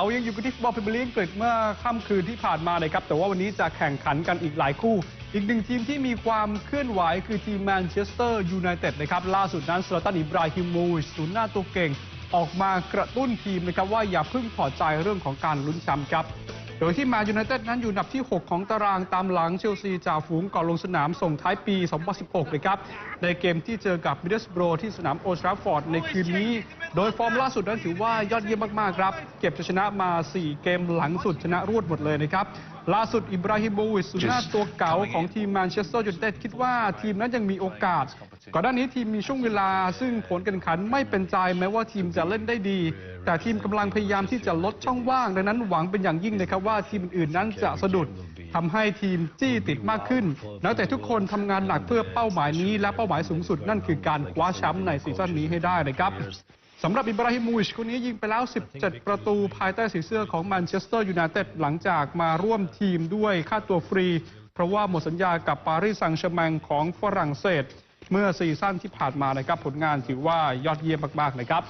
เรายังอยู่กันที่ฟุตบอลพรีเมียร์ลีกอังกฤษเมื่อค่ำคืนที่ผ่านมานะครับ แต่ว่าวันนี้จะแข่งขันกันอีกหลายคู่ อีกหนึ่งทีมที่มีความเคลื่อนไหวคือทีมแมนเชสเตอร์ยูไนเต็ดนะครับ ล่าสุดนั้นสลาตันอิบราฮิโมวิชศูนย์หน้าตัวเก่ง ออกมากระตุ้นทีมนะครับว่าอย่าเพิ่งพอใจเรื่องของการลุ้นแชมป์ครับ โดยที่แมนยูไนเต็ดนั้นอยู่อันดับที่ 6 ของตารางตามหลังเชลซีจ่าฝูงก่อนลงสนามส่งท้ายปี 2016 นะครับ ในเกมที่เจอกับมิดเดิลสโบรที่สนามโอทราฟอร์ดในคืนนี้ โดยฟอร์มล่าสุดนั้นถือว่ายอดเยี่ยมมาก ๆ ครับ เก็บชัยชนะมา 4 เกมหลังสุดชนะรวดหมดเลยนะครับ ล่าสุดอิบราฮิโมวิชสุดหน้าตัวเก่าของทีมแมนเชสเตอร์ยูไนเต็ดคิดว่าทีมนั้นยังมีโอกาส ก่อนหน้านี้ทีมมีช่วงเวลาซึ่งผลการแข่งขันไม่เป็นใจแม้ว่าทีมจะเล่นได้ดี แต่ทีมกำลังพยายามที่จะลดช่องว่าง ดังนั้นหวังเป็นอย่างยิ่งนะครับว่าทีมอื่นนั้นจะสะดุดทำให้ทีมจี้ติดมากขึ้น แล้วแต่ทุกคนทำงานหนักเพื่อเป้าหมายนี้ และเป้าหมายสูงสุดนั่นคือการคว้าแชมป์ในซีซั่นนี้ให้ได้นะครับสำหรับอิบราฮิมวิชคนนี้ยิงไปแล้ว 17 ประตูภายใต้สีเสื้อของแมนเชสเตอร์ยูไนเต็ดหลังจากมาร่วมทีมด้วยค่าตัวฟรี เพราะว่าหมดสัญญากับปารีสแซงต์แชร์แมงของฝรั่งเศส เมื่อซีซั่นที่ผ่านมานะครับผลงานถือว่ายอดเยี่ยมมากๆนะครับ